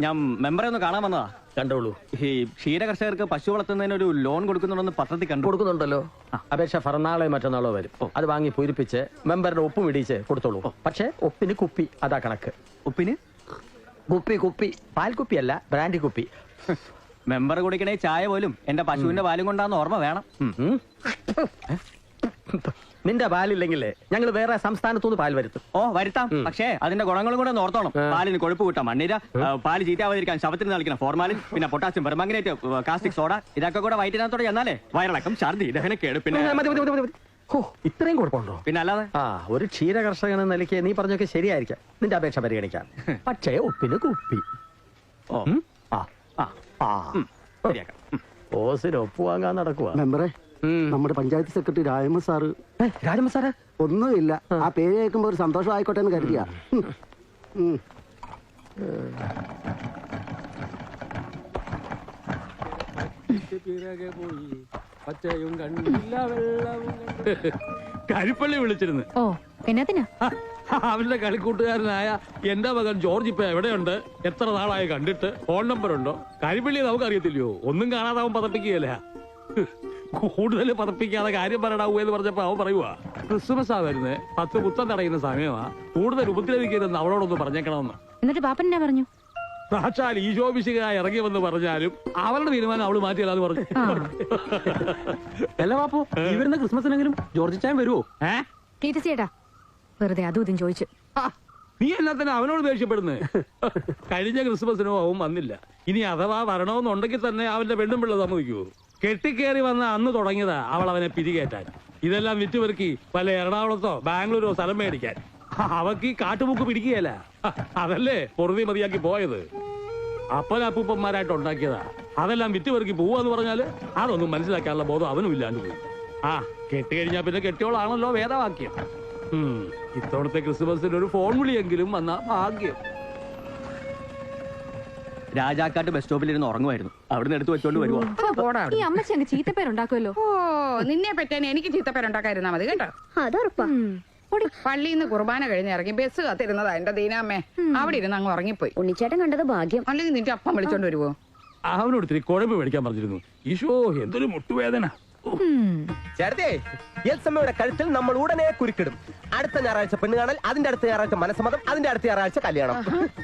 ഞാൻ മെമ്പറെ ഒന്ന് കാണാൻ വന്നതാ. കണ്ടോളൂ. ഈ ക്ഷീര കർഷകർക്ക് പശു വളർത്തുന്നതിന് ഒരു ലോൺ കൊടുക്കുന്നുണ്ടെന്ന് പത്രത്തിൽ കണ്ടു. കൊടുക്കുന്നുണ്ടല്ലോ. അപേക്ഷ ഫറന്നാളെ മറ്റന്നാളോ വരും. അത് വാങ്ങി പൂരിപ്പിച്ച് മെമ്പറുടെ ഒപ്പും ഇടിച്ച് കൊടുത്തോളൂ. പക്ഷേ ഒപ്പിന് കുപ്പി അതാ കണക്ക്. ഉപ്പിന്? കുപ്പി കുപ്പി. പാൽ കുപ്പിയല്ല ബ്രാൻഡി കുപ്പി. മെമ്പർ കുടിക്കണേ ചായ പോലും. എന്റെ പശുവിന്റെ പാലും കൊണ്ടാന്ന് ഓർമ്മ വേണം. നിന്റെ പാലില്ലെങ്കിലേ ഞങ്ങൾ വേറെ സംസ്ഥാനത്തുനിന്ന് പാൽ വരുത്തും. ഓ വരുത്താം. പക്ഷേ അതിന്റെ ഗുണങ്ങളും കൂടെ ഓർത്തോണം. പാലിന് കൊഴുപ്പ് കൂട്ടാം. മണ്ണീര പാൽ ചീറ്റാവാതിരിക്കാൻ ശവത്തിന് നൽകിക്കണം ഫോർമാലിൻ പിന്നെ പൊട്ടാസ്യം പെർമാംഗനേറ്റ് കാസ്റ്റിക് സോഡ ഇതൊക്കെ കൂടെ വയറ്റിനകത്തോടെ ചെന്നാലേ വയറിളക്കം ഛർദി ദഹനക്കേട് പിന്നെ ഇത്രയും കുഴപ്പമുണ്ടോ? പിന്നെ അല്ലാതെ? ആ ഒരു ക്ഷീര കർഷകൻ എന്ന നിലയ്ക്ക് നീ പറഞ്ഞൊക്കെ ശരിയായിരിക്കാം. നിന്റെ അപേക്ഷ പരിഗണിക്കാം. പക്ഷേ ഒപ്പിന് കുപ്പി. ഓ. ആ. ആ. ആ. ഓസിന് ഒപ്പ് വാങ്ങാൻ നടക്കുക മെമ്പറെ നമ്മുടെ panchayat secretary Rajama sir. Rajama sir? ഒന്നുമില്ല. ആ. പേര് കേൾക്കുമ്പോ ഒരു സന്തോഷം ആയിക്കോട്ടെ എന്ന് കരുതിയ. കരിപ്പള്ളി വിളിച്ചിരുന്നു. ഓ എന്നതിനാ അവന്റെ കളിക്കൂട്ടുകാരനായ എന്റെ മകൻ ജോർജ് ഇപ്പൊ എവിടെയുണ്ട്? എത്ര നാളായി കണ്ടിട്ട്? ഫോൺ നമ്പർ ഉണ്ടോ കരിപ്പള്ളി നമുക്ക് അറിയത്തില്ലയോ ഒന്നും കാണാതാവും പതപ്പിക്കുകയല്ല? കൂടുതൽ പതപ്പിക്കാതെ കാര്യം പറയടാവൂ എന്ന് പറഞ്ഞപ്പോ അവൻ പറയുവാ ക്രിസ്മസ് ആ വരുന്നത് പത്ത് കുത്തം തടയുന്ന സമയമാ. കൂടുതൽ ഉപദ്രവിക്കരുതെന്ന് അവളോടൊന്ന് പറഞ്ഞേക്കണമെന്ന്. എന്നിട്ട് പാപ്പൻ എന്നാ പറഞ്ഞു? സാക്ഷാൽ ഇറങ്ങി വന്ന് പറഞ്ഞാലും അവളുടെ തീരുമാനം അവൾ മാറ്റിയല്ലാന്ന് പറഞ്ഞു. അല്ല ബാപ്പു ഈ വരുന്ന ക്രിസ്മസിനെങ്കിലും ജോർജ് ചാൻ വരുമോ ഏ? ക്ലീറ്റസ് ചേട്ടാ വെറുതെ അതും ഇതും ചോദിച്ചു. നീ എന്നാ തന്നെ അവനോട് ദേഷ്യപ്പെടുന്നേ? കഴിഞ്ഞ ക്രിസ്മസിനോ അവൻ വന്നില്ല. ഇനി അഥവാ വരണമെന്നുണ്ടെങ്കിൽ തന്നെ അവന്റെ പെണ്ണും പിള്ള സമ്മതിക്കുവോ? കെട്ടിക്കേറി വന്ന അന്ന് തുടങ്ങിയതാ അവൾ അവനെ പിരികേറ്റാൻ. ഇതെല്ലാം വിറ്റുപെറുക്കി വല്ല എറണാകുളത്തോ ബാംഗ്ലൂരോ സ്ഥലം മേടിക്കാൻ. അവക്ക് ഈ കാട്ടുമുക്ക് പിടിക്കുകയല്ല. അതല്ലേ പൊറുതി മതിയാക്കി പോയത്. അപ്പനപ്പൂപ്പന്മാരായിട്ട് ഉണ്ടാക്കിയതാ. അതെല്ലാം വിറ്റുപെറുക്കി പോവാന്ന് പറഞ്ഞാൽ അതൊന്നും മനസ്സിലാക്കാനുള്ള ബോധം അവനും ഇല്ലാണ്ട് പോയി. ആ കെട്ടി കഴിഞ്ഞാ പിന്നെ കെട്ടിയോളാണല്ലോ വേദവാക്യം. ഇത്തവണത്തെ ക്രിസ്മസിന് ഒരു ഫോൺ വിളിയെങ്കിലും വന്ന ഭാഗ്യം. രാജാക്കാട്ട് ബസ് സ്റ്റോപ്പിൽ ഇരുന്ന് ഉറങ്ങുമായിരുന്നു. അവിടുന്ന് എടുത്ത് വെച്ചോണ്ട് വരുവോ. ഈ അമ്മച്ചി അങ്ങ് ചീത്തപ്പേരുണ്ടാക്കുമല്ലോ ഓ നിന്നെ പറ്റാൻ എനിക്ക് ചീത്തപ്പേരുണ്ടാക്കാതിരുന്നാ മതി കേട്ടോ. അതുറപ്പാ. പള്ളിയിൽ നിന്ന് കുർബാന കഴിഞ്ഞ് ഇറങ്ങി ബസ് കാത്തിരുന്നതാ എന്റെ ദീനാമ്മേ. അവിടെ ഇരുന്ന് അങ്ങ് ഉറങ്ങിപ്പോയി. ഉണ്ണിച്ചേട്ടൻ കണ്ടത് ഭാഗ്യം. അല്ലെങ്കിൽ നിന്റെ അപ്പം വിളിച്ചോണ്ട് വരുവോ? അവനോട് ഇത്തിരി കുഴമ്പ് മേടിക്കാൻ പറഞ്ഞിരുന്നു. ഈശോ എന്തൊരു മുട്ടുവേദന. ഓ, ചേട്ടത്തെ എൽസമ്മയുടെ കഴുത്തിൽ നമ്മൾ ഉടനെ കുരുക്കിടും. അടുത്ത ഞായറാഴ്ച പെണ്ണ് കാണൽ അതിന്റെ അടുത്ത ഞായറാഴ്ച മനസ്സമ്മതം അതിന്റെ അടുത്ത ഞായറാഴ്ച കല്യാണം.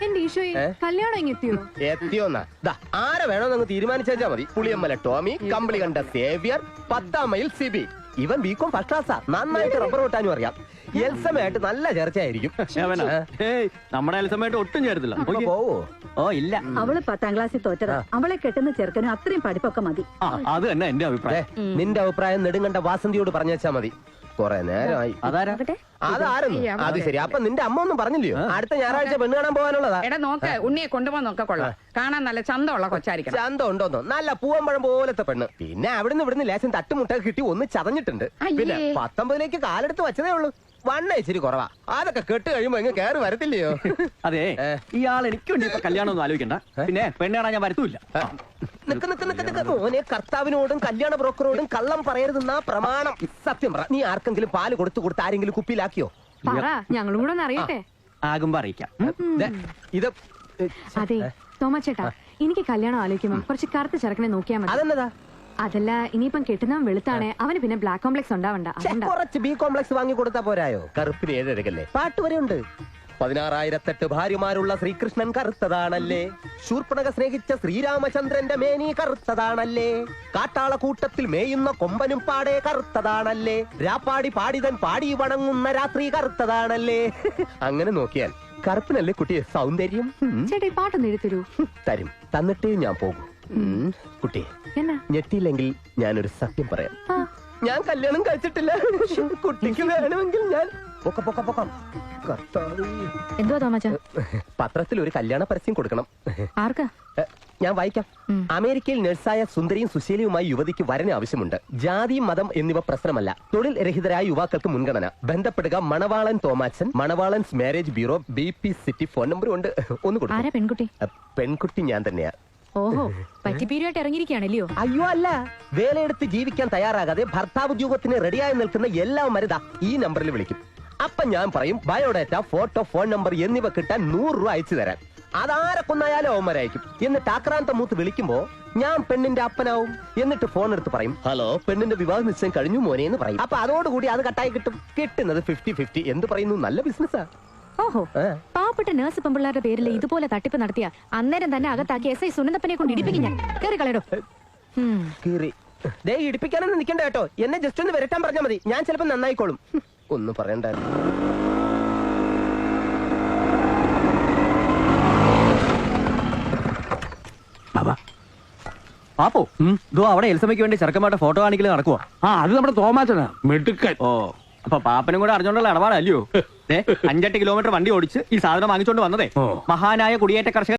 എന്റെ ഈശോയെ കല്യാണം ഇങ്ങെത്തിയോ എത്തിയോന്നാ. ദാ ആരെ വേണോ നിങ്ങൾ തീരുമാനിച്ചാൽ മതി. പുളിയമ്മല ടോമി കമ്പിളി കണ്ട സേവിയർ പത്താം മൈൽ സിബി. ഇവൻ ബികോം ഫസ്റ്റ് ക്ലാസ്സാ നന്നായിട്ട് റബ്ബർ വെട്ടാനും അറിയാം. എൽസമയായിട്ട് നല്ല ചർച്ചയായിരിക്കും. നമ്മുടെ എൽസമയായിട്ട് ഒട്ടും ചേർത്തില്ല. പോവോ? ഓ ഇല്ല. അവൾ പത്താം ക്ലാസ്സിൽ തോറ്റതാ. അവളെ കെട്ടുന്ന ചെറുക്കനും അത്രയും പഠിപ്പൊക്കെ മതി. ആ അത് തന്നെ എന്റെ അഭിപ്രായം. നിന്റെ അഭിപ്രായം നെടുങ്കണ്ട വാസന്തിയോട് പറഞ്ഞാ മതി. കൊറേ നേരമായി. അതാരാ? അതായിരുന്നു അത് ശരി. അപ്പൊ നിന്റെ അമ്മ ഒന്നും പറഞ്ഞില്ലയോ? അടുത്ത ഞായറാഴ്ച പെണ്ണ് കാണാൻ പോകാനുള്ളതാ. എടാ നോക്ക് ഉണ്ണിയെ കൊണ്ടുപോകാൻ നോക്ക കൊള്ളാം. കാണാൻ നല്ല ചന്തമുള്ള കൊച്ചായിരിക്കും ചന്തം ഉണ്ടോ നല്ല പൂവമ്പഴം പോലത്തെ പെണ്ണ്. പിന്നെ അവിടുന്ന് ഇവിടുന്ന് ലേശം തട്ടുമുട്ട കിട്ടി ഒന്ന് ചതഞ്ഞിട്ടുണ്ട്. പിന്നെ പത്തൊമ്പതിലേക്ക് കാലെടുത്ത് വെച്ചതേ ഉള്ളൂ. വണ്ണ ഇച്ചിരി കുറവാ. അതൊക്കെ കെട്ട് കഴിയുമ്പോ എങ്ങ് കയറി വരത്തില്ലയോ? അതെ ഇയാൾ എനിക്ക് വേണ്ടി ഇപ്പൊ കല്യാണം ഒന്നും ആലോചിക്കണ്ട. പിന്നെ പെണ്ണാണാ ഞാൻ വരത്തൂല്ല. നിക്ക് നിക്ക് നിക്ക് നിക്ക്. മോനെ കർത്താവിനോടും കല്യാണ ബ്രോക്കറോടും കള്ളം പറയരുതെന്നാ പ്രമാണം. സത്യം പറ. നീ ആർക്കെങ്കിലും പാൽ കൊടുത്തു കൊടുത്ത് ആരെങ്കിലും കുപ്പിയിലാക്കിയോ? പറ ഞങ്ങളും കൂടെ ഒന്ന് അറിയട്ടെ? ആകുമ്പോ അറിയിക്കാം. ദേ, ഇത് അതെ തോമച്ചേട്ടാ എനിക്ക് കല്യാണം ആലോചിക്കുമ്പോ കുറച്ച് കറുത്ത ചെറുക്കനെ നോക്കിയാ മതി. അതെന്നതാ? അതല്ല ഇനിയിപ്പം കെട്ടുന്നവൻ വെളുത്താണ്. അവന് പിന്നെ ബ്ലാക്ക് കോംപ്ലക്സ് ഉണ്ടാവണ്ട. ഛെ, അതുകൊണ്ടാ. കുറച്ച് ബി കോംപ്ലക്സ് വാങ്ങി കൊടുത്താ പോരായോ? കറുപ്പിന് ഏഴരകല്ലേ പാട്ട് വരെ ഉണ്ട് പതിനാറായിരത്തെട്ട് ഭാര്യമാരുള്ള ശ്രീകൃഷ്ണൻ കറുത്തതാണല്ലേ? ശൂർപ്പണക സ്നേഹിച്ച ശ്രീരാമചന്ദ്രന്റെ മേനി കറുത്തതാണല്ലേ? കാട്ടാള കൂട്ടത്തിൽ മേയുന്ന കൊമ്പനും പാടെ കറുത്തതാണല്ലേ? രാപ്പാടി പാടിതൻ പാടി വണങ്ങുന്ന രാത്രി കറുത്തതാണല്ലേ? അങ്ങനെ നോക്കിയാൽ കറുപ്പിനല്ലേ കുട്ടിയെ സൗന്ദര്യം? ഉം. ചേട്ടാ ഈ പാട്ടൊന്ന് തരും. തന്നിട്ടേ ഞാൻ പോകും. എന്നാ? ഞെട്ടിയില്ലെങ്കിൽ ഞാനൊരു സത്യം പറയാം. ഞാൻ കല്യാണം കഴിച്ചിട്ടില്ല. കുട്ടിക്ക് വേണമെങ്കിൽ ഞാൻ. എന്തുവാ തോമച്ച? പത്രത്തിൽ ഒരു കല്യാണ പരസ്യം കൊടുക്കണം. ആർക്കാ? ഞാൻ വായിക്കാം. അമേരിക്കയിൽ നഴ്സായ സുന്ദരിയും സുശീലയുമായി യുവതിക്ക് വരന് ആവശ്യമുണ്ട്. ജാതി മതം എന്നിവ പ്രശ്നമല്ല. തൊഴിൽ രഹിതരായ യുവാക്കൾക്ക് മുൻഗണന. ബന്ധപ്പെടുക Manavalan Thomachan Manavalans marriage bureau B P city phone number ഉണ്ട്. ഒന്ന് കൊടുക്കും പെൺകുട്ടി? പെൺകുട്ടി ഞാൻ തന്നെയാ. ഓഹോ പറ്റിപ്പീരുമായിട്ട് ഇറങ്ങിയിരിക്കുകയാണല്ലോ അയ്യോ അല്ല. വേലയെടുത്ത് ജീവിക്കാൻ തയ്യാറാകാതെ ഭർത്താവ് ഉദ്യോഗത്തിന് റെഡിയായി നിൽക്കുന്ന എല്ലാ മരുത ഈ നമ്പറിൽ വിളിക്കും. അപ്പൊ ഞാൻ പറയും ബയോഡാറ്റ ഫോട്ടോ ഫോൺ നമ്പർ എന്നിവ കിട്ടാൻ നൂറ് രൂപ അയച്ചു തരാൻ. അതാരെ കൊന്നായാലും അവന്മാരായിരിക്കും. എന്നിട്ട് ആക്രാന്ത മൂത്ത് വിളിക്കുമ്പോ ഞാൻ പെണ്ണിന്റെ അപ്പനാവും. എന്നിട്ട് ഫോൺ എടുത്ത് പറയും ഹലോ പെണ്ണിന്റെ വിവാഹ നിശ്ചയം കഴിഞ്ഞു മോനെ എന്ന് പറയും. അപ്പൊ അതോടുകൂടി അത് കട്ടായി കിട്ടും. കിട്ടുന്നത് ഫിഫ്റ്റി ഫിഫ്റ്റി എന്ത് പറയുന്നു. നല്ല ബിസിനസ്സാ ഓഹോ. പാവപ്പെട്ട നേഴ്സ് പെമ്പിള്ളാരുടെ പേരിൽ ഇതുപോലെ തട്ടിപ്പ് നടത്തിയ അന്നേരം തന്നെ അകത്താക്കി എസ് ഐ സുനന്ദപ്പനെ കൊണ്ട് ഇടിപ്പിക്കും ഞാൻ. കയറി കളയടോ. കീറി. ദേ ഇടിപ്പിക്കാനൊന്നും നിൽക്കണ്ട കേട്ടോ. എന്നെ ജസ്റ്റ് ഒന്ന് വരട്ടാൻ പറഞ്ഞാൽ മതി. ഞാൻ ചിലപ്പോൾ നന്നായിക്കോളും. ഒന്നും പറയണ്ടായിരുന്നു. പാപ്പോ ഇതോ അവിടെ എൽസമ്മയ്ക്ക് വേണ്ടി ചെറുക്കന്മാരുടെ ഫോട്ടോ കാണിക്കൽ നടക്കുവോ. ആ അത് നമ്മുടെ തോമാച്ചനാ. മെടുക്കൻ. ഓ. അപ്പൊ പാപ്പനും കൂടെ അറിഞ്ഞോണ്ടുള്ള ഇടപാടല്ലയോ? അഞ്ചെട്ട് കിലോമീറ്റർ വണ്ടി ഓടിച്ച് ഈ സാധനം വാങ്ങിച്ചോണ്ട് വന്നതേ. മഹാനായ കുടിയേറ്റ കർഷകൻ